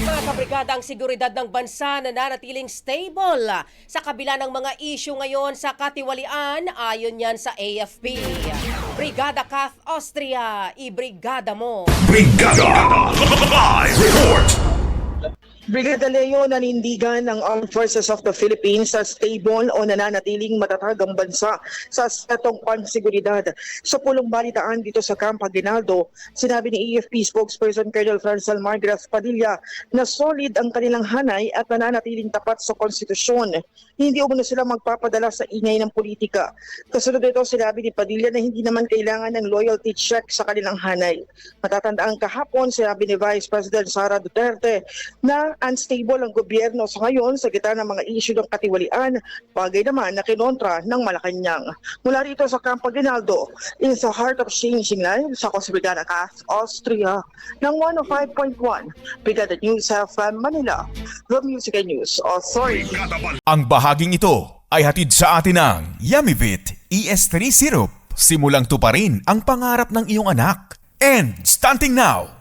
Mga kabrigada, ang seguridad ng bansa nananatiling stable sa kabila ng mga issue ngayon sa katiwalian ayon yan sa AFP. Brigada Kath Austria, ibrigada mo. Brigada Brigada Leo nanindigan ng Armed Forces of the Philippines sa stable o nananatiling matatag ang bansa sa aspetong panseguridad. Sa pulong balitaan dito sa Camp Aguinaldo, sinabi ni AFP spokesperson Colonel Francel Margaret Padilla na solid ang kanilang hanay at nananatiling tapat sa konstitusyon. Hindi umano sila magpapadala sa ingay ng politika. Kasunod ito, sinabi ni Padilla na hindi naman kailangan ng loyalty check sa kanilang hanay. Matatandaan kahapon, sinabi ni Vice President Sara Duterte na unstable ang gobyerno sa ngayon sa gitna ng mga issue ng katiwalian, bagay naman na kinontra ng Malacanang. Mula rito sa Campo Aguinaldo, in the heart of changing lives, ako si Brigada Kath, Austria, ng 105.1, Brigada News FM Manila, The Music and News Authority. Ang bahaging ito ay hatid sa atin ng Yummy ES3 Syrup. Simulang tuparin ang pangarap ng iyong anak. And stunting now,